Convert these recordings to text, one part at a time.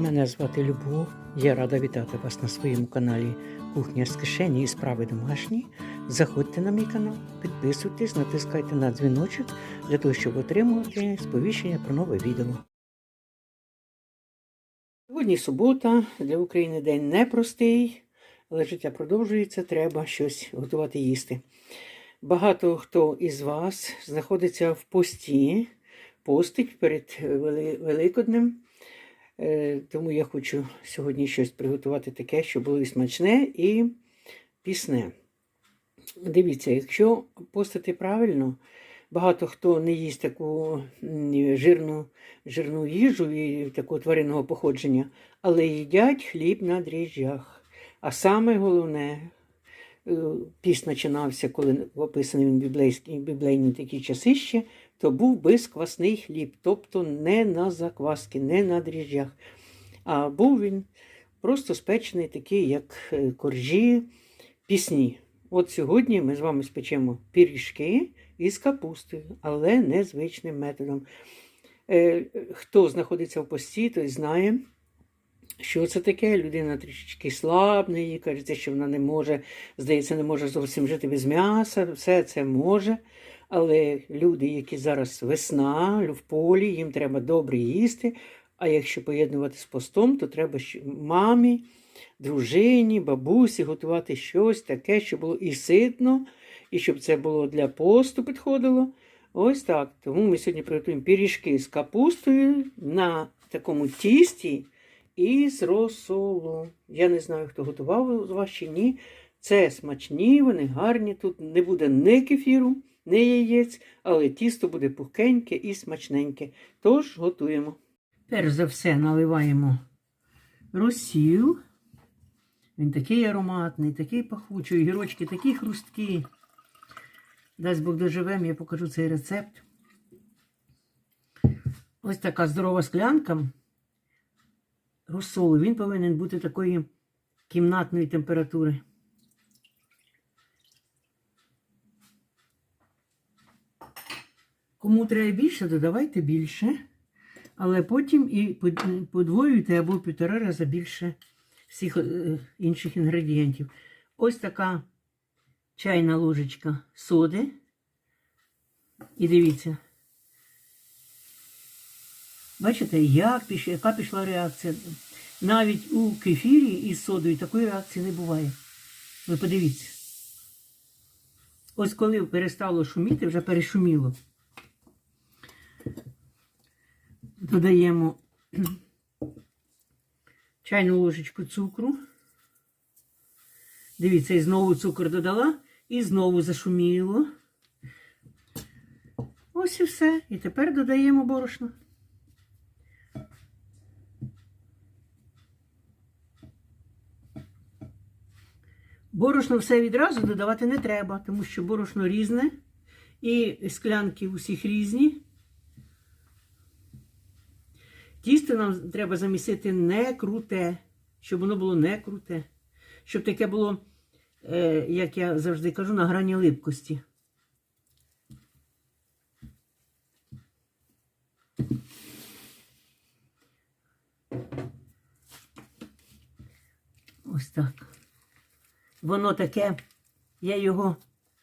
Мене звати Любов. Я рада вітати вас на своєму каналі Кухня з кишені і справи домашні. Заходьте на мій канал, підписуйтесь, натискайте на дзвіночок для того, щоб отримувати сповіщення про нове відео. Сьогодні субота, для України день непростий, але життя продовжується, треба щось готувати їсти. Багато хто із вас знаходиться в пості, постить перед Вели- Великоднем. Е, Тому я хочу сьогодні щось приготувати таке, що було і смачне, і пісне. Дивіться, якщо постити правильно, багато хто не їсть таку жирну, жирну їжу і такого тваринного походження, але їдять хліб на дріжджах. А саме головне, піс починався, коли описаний він біблейські, біблейні такі часи ще, то був безквасний хліб, тобто не на закваски, не на дріжджах. А був він просто спечений, такий, як е, коржі пісні. От сьогодні ми з вами спечемо пиріжки із капустою, але незвичним методом. Е, Хто знаходиться в пості, той знає, що це таке. Людина трішечки слабне, їй кажеться, що вона не може, здається, не може зовсім жити без м'яса, все це може. Але люди, які зараз весна, в полі, їм треба добре їсти. А якщо поєднувати з постом, то треба мамі, дружині, бабусі готувати щось таке, що було і ситно, і щоб це було для посту підходило. Ось так. Тому ми сьогодні приготуємо пиріжки з капустою на такому тісті і з розсолу. Я не знаю, хто готував з вас чи ні. Це смачні, вони гарні. Тут не буде ні кефіру, ні яєць, але тісто буде пухкеньке і смачненьке. Тож готуємо. Перш за все наливаємо розсіл. Він такий ароматний, такий пахучий, гірочки такі хрусткі. Дасть Бог доживем, я покажу цей рецепт. Ось така здорова склянка розсолу. Він повинен бути такої кімнатної температури. Кому треба більше, додавайте більше. Але потім і подвоюйте або півтора рази більше всіх е, інших інгредієнтів. Ось така чайна ложечка соди. І дивіться. Бачите, як піш... яка пішла реакція. Навіть у кефірі із содою такої реакції не буває. Ви подивіться. Ось коли перестало шуміти, вже перешуміло. Додаємо чайну ложечку цукру. Дивіться, і знову цукор додала, і знову зашуміло. Ось і все. І тепер додаємо борошно. Борошно все відразу додавати не треба, тому що борошно різне, і склянки усіх різні. Тісто нам треба замісити не круте, щоб воно було не круте. Щоб таке було, е, як я завжди кажу, на грані липкості. Ось так. Воно таке, я його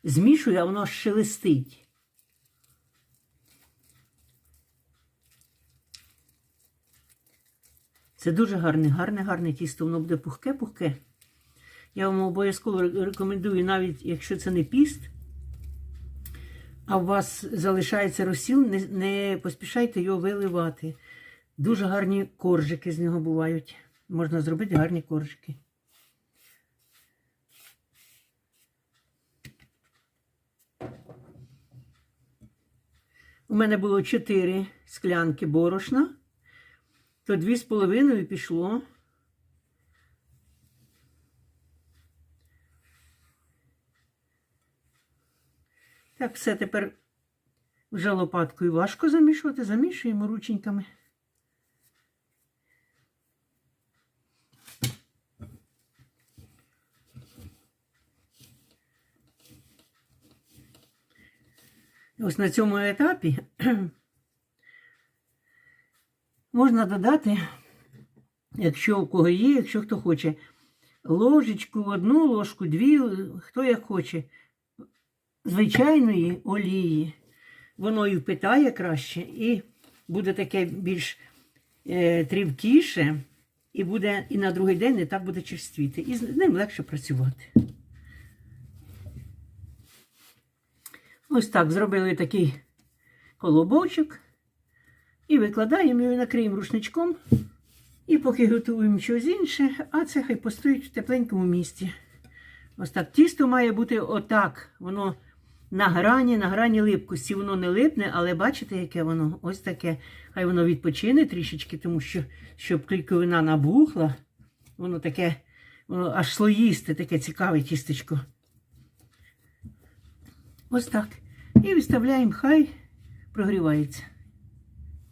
змішую, а воно шелестить. Це дуже гарне, гарне, гарне тісто. Воно буде пухке-пухке. Я вам обов'язково рекомендую, навіть якщо це не піст, а у вас залишається розсіл, не, не поспішайте його виливати. Дуже гарні коржики з нього бувають. Можна зробити гарні коржики. У мене було 4 склянки борошна то дві з половиною пішло. Так, все тепер вже лопаткою важко замішувати, замішуємо рученьками. Ось на цьому етапі можна додати Якщо у кого є, якщо хто хоче, ложечку, одну ложку, дві, хто як хоче, звичайної олії. Воно і впитає краще, і буде таке більш е, трівкіше, і буде і на другий день не так буде черствіти. І з ним легше працювати. Ось так зробили такий колобочок. І викладаємо його, накриємо рушничком. І поки готуємо щось інше, а це хай постоїть в тепленькому місці. Ось так. Тісто має бути отак. Воно на грані, на грані липкості. Воно не липне, але бачите, яке воно ось таке. Хай воно відпочине трішечки, тому що щоб клейковина набухла, воно таке, воно аж слоїсте, таке цікаве тістечко. Ось так. І відставляємо, хай прогрівається.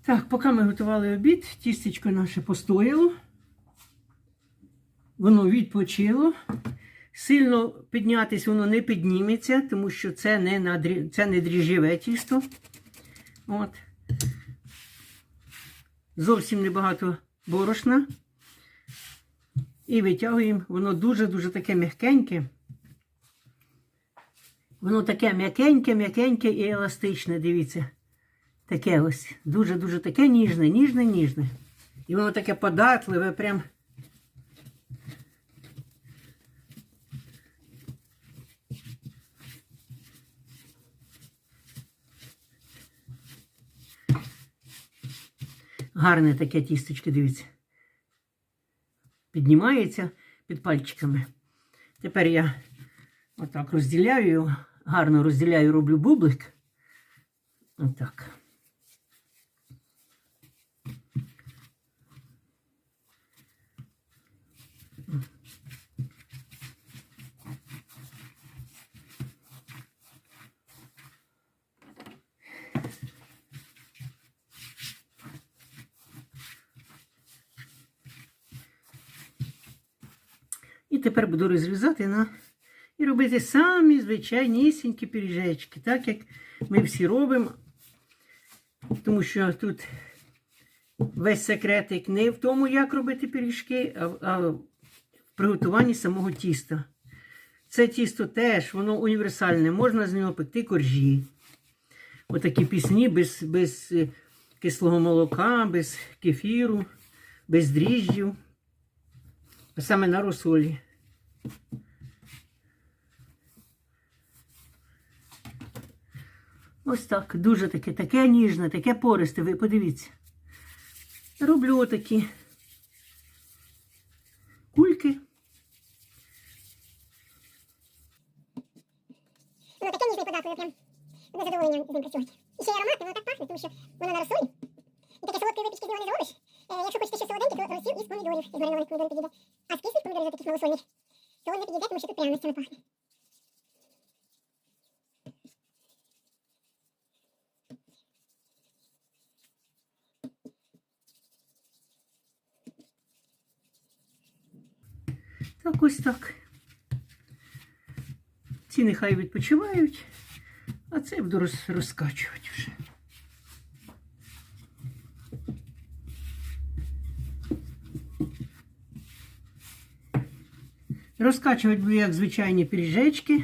Так, поки ми готували обід, тістечко наше постояло. Воно відпочило. Сильно піднятись воно не підніметься, тому що це не, надрі... це не дріжджеве тісто. От. Зовсім небагато борошна. І витягуємо, воно дуже-дуже таке м'якеньке. Воно таке м'якеньке, м'якеньке і еластичне, дивіться. Таке ось. Дуже-дуже таке ніжне, ніжне, ніжне. І воно таке податливе, прям. Гарне таке тістечко, дивіться. Піднімається під пальчиками. Тепер я отак розділяю гарно розділяю, роблю бублик. Отак. І тепер буду розрізати на і робити самі звичайнісінькі пиріжечки, так як ми всі робимо. Тому що тут весь секретик не в тому, як робити пиріжки, а, в приготуванні самого тіста. Це тісто теж, воно універсальне, можна з нього пекти коржі. Отакі пісні без, без е, кислого молока, без кефіру, без дріжджів. Саме на розсолі. Ось так, дуже таке, таке ніжне, таке пористе, ви подивіться. Роблю отакі кульки. Воно таке ніжне податливе, прям задоволення з ним працювати. І ще й ароматне, воно так пахне, тому що воно на. І таке солодкої випічки з нього не зробиш. Е, якщо хочете ще солоденьке, то розсіл із помідорів, із маринованих помідорів підійде. А з кислих помідорів таких малосольних, то не підійде, тому що тут пряностями пахне. Так ось так. Ці нехай відпочивають, а це я буду роз, розкачувати вже. Розкачувати буду як звичайні пиріжечки,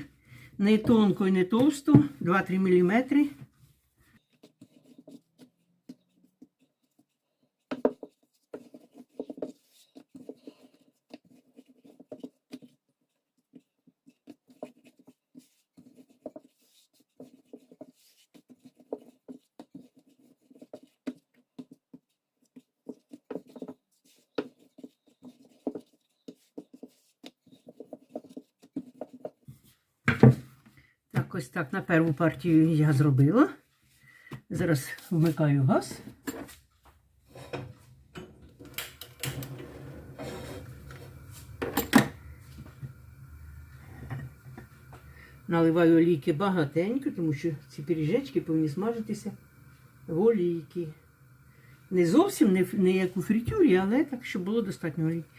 не тонко і не товсто, 2-3 мм. Так, ось так на перву партію я зробила. Зараз вмикаю газ. Наливаю олійки багатенько, тому що ці пиріжечки повинні смажитися в олійки. Не зовсім не, не як у фритюрі, але так, щоб було достатньо олійки.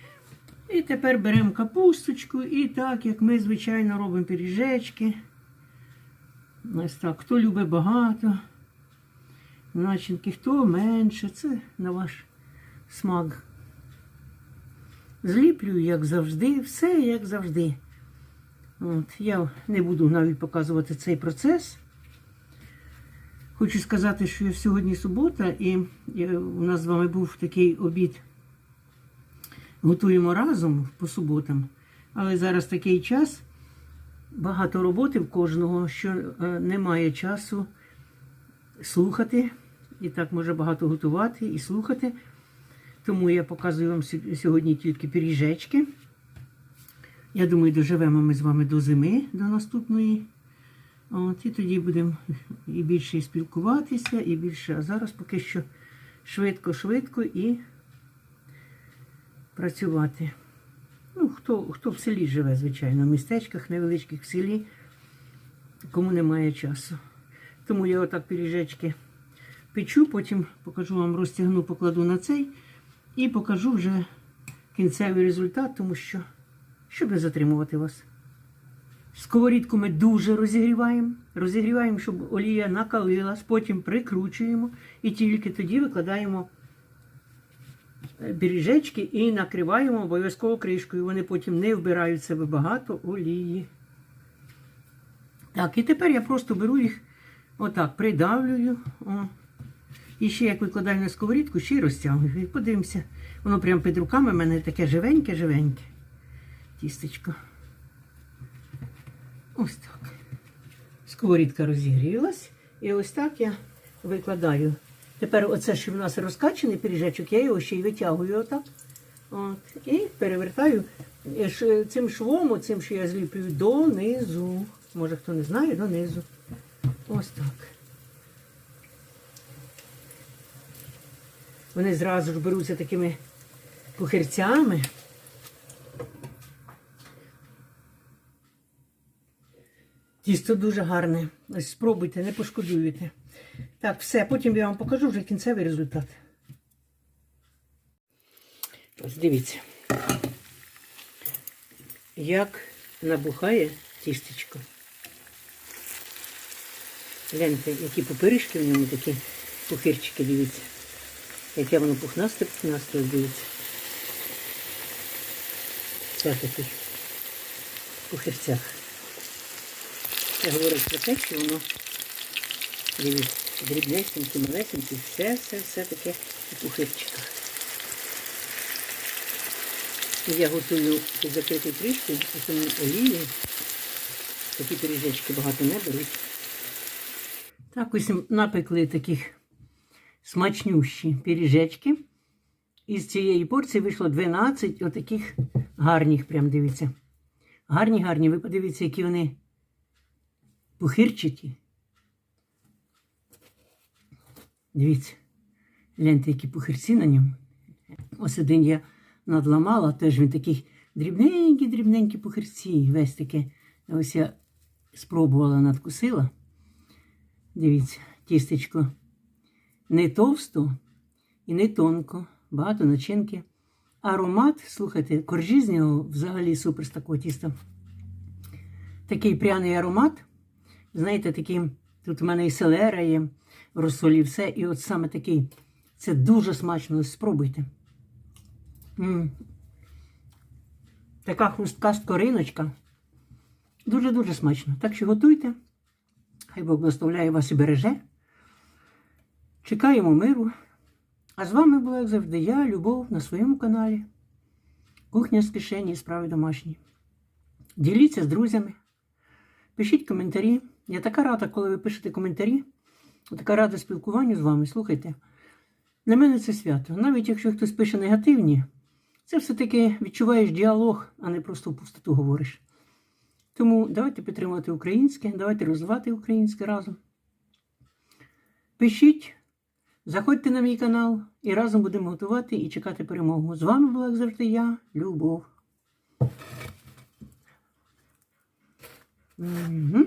І тепер беремо капусточку і так, як ми звичайно робимо пиріжечки. Ось так. Хто любить багато начинки, хто менше, це на ваш смак. Зліплю, як завжди, все як завжди. От, я не буду навіть показувати цей процес. Хочу сказати, що сьогодні субота, і, і у нас з вами був такий обід. Готуємо разом по суботам. Але зараз такий час, багато роботи в кожного, що е, немає часу слухати. І так може багато готувати і слухати. Тому я показую вам сьогодні тільки пиріжечки. Я думаю, доживемо ми з вами до зими, до наступної. От, і тоді будемо і більше спілкуватися, і більше. А зараз поки що швидко-швидко і працювати. Ну, хто, хто в селі живе, звичайно, в містечках невеличких в селі, кому немає часу. Тому я отак пиріжечки печу, потім покажу вам, розтягну, покладу на цей і покажу вже кінцевий результат, тому що, щоб не затримувати вас. Сковорідку ми дуже розігріваємо. Розігріваємо, щоб олія накалилась, потім прикручуємо і тільки тоді викладаємо пиріжечки і накриваємо обов'язково кришкою. Вони потім не вбирають в себе багато олії. Так, і тепер я просто беру їх отак, придавлюю. О. І ще як викладаю на сковорідку, ще й розтягую. І подивимося. Воно прямо під руками в мене таке живеньке-живеньке. Тістечко. Ось так. Сковорідка розігрілась. І ось так я викладаю. Тепер оце, що в нас розкачений пиріжечок, я його ще й витягую отак. От, і перевертаю е, цим швом, цим, що я зліплюю, донизу. Може хто не знає, донизу. Ось так. Вони зразу ж беруться такими пухирцями. Тісто дуже гарне. Ось спробуйте, не пошкодуєте. Так, все, потім я вам покажу вже кінцевий результат. Ось дивіться. Як набухає тістечко. Гляньте, які пупиришки в ньому, такі пухирчики, дивіться. Яке воно пухнасте, пухнасте, дивіться. Це такий пухирцях. Це говорить про те, що воно дивіться, дрібнесенькі, малесенькі, все, все, все таке у пухирчиках. Я готую під закритою кришкою, тому олії. Такі пиріжечки багато не беруть. Так ось напекли таких смачнющі пиріжечки. Із цієї порції вийшло 12 отаких гарних, прям дивіться. Гарні, гарні. Ви подивіться, які вони пухирчаті. Дивіться, гляньте, які пухирці на ньому. Ось один я надламала, теж він такий дрібненький, дрібненькі пухирці. Весь таке. Ось я спробувала, надкусила. Дивіться, тістечко не товсто і не тонко, багато начинки. Аромат, слухайте, коржі з нього взагалі супер з такого тіста. Такий пряний аромат. Знаєте, такий, тут у мене і селера є, розсолі, все. І от саме такий. Це дуже смачно, спробуйте. м Така хрустка скориночка. Дуже-дуже смачно. Так що готуйте. Хай Бог благословляє вас і береже. Чекаємо миру. А з вами була, як завжди, я, Любов, на своєму каналі. Кухня з кишені і справи домашні. Діліться з друзями. Пишіть коментарі. Я така рада, коли ви пишете коментарі. Така рада спілкуванню з вами. Слухайте. Для мене це свято. Навіть якщо хтось пише негативні, це все-таки відчуваєш діалог, а не просто в пустоту говориш. Тому давайте підтримувати українське, давайте розвивати українське разом. Пишіть, заходьте на мій канал і разом будемо готувати і чекати перемогу. З вами була, як завжди, я, Любов. Угу.